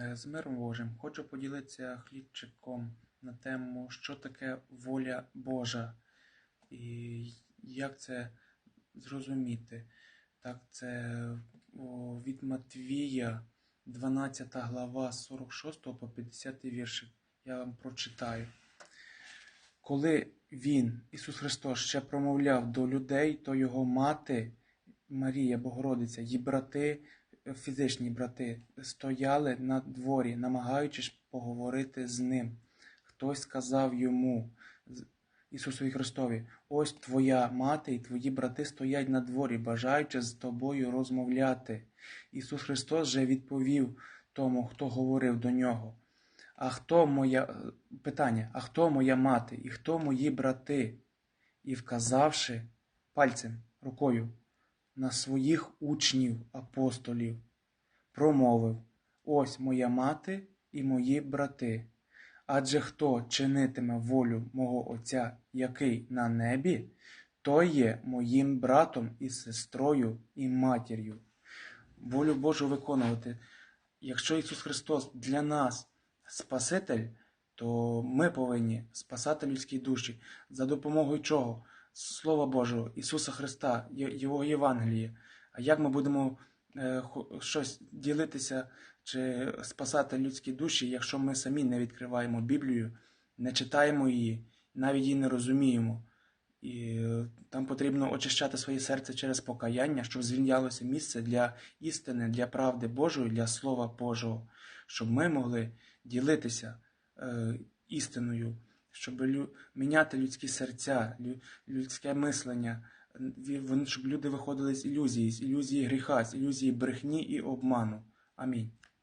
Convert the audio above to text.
Е, З миром Божим хочу поділитися хлібчиком на тему, що таке воля Божа і як це зрозуміти. Так, це від Матвія, 12 глава, 46 по 50 віршик. Я вам прочитаю. Коли він, Ісус Христос, ще промовляв до людей, то його мати Марія Богородиця, її брати, фізичні брати, стояли на дворі, намагаючись поговорити з ним. Хтось сказав йому, Ісусові Христові, ось твоя мати і твої брати стоять на дворі, бажаючи з тобою розмовляти. Ісус Христос же відповів тому, хто говорив до нього. А хто моя питання, а хто моя мати, і хто мої брати? І вказавши пальцем, рукою на своїх учнів, апостолів, промовив: Ось моя мати і мої брати. Адже хто чинитиме волю мого Отця, який на небі, той є моїм братом і сестрою і матір'ю. Волю Божу виконувати. Якщо Ісус Христос для нас Спаситель, то ми повинні спасати людські душі за допомогою чого? Слова Божого, Ісуса Христа, Його Євангелія. А як ми будемо е, щось ділитися чи спасати людські душі, якщо ми самі не відкриваємо Біблію, не читаємо її, навіть її не розуміємо? І е, там потрібно очищати своє серце через покаяння, щоб звільнялося місце для істини, для правди Божої, для Слова Божого, щоб ми могли ділитися е, істиною, щоб лю, міняти людські серця, лю, людське мислення, щоб люди виходили з ілюзії, з ілюзії гріха, з ілюзії брехні і обману. Амінь.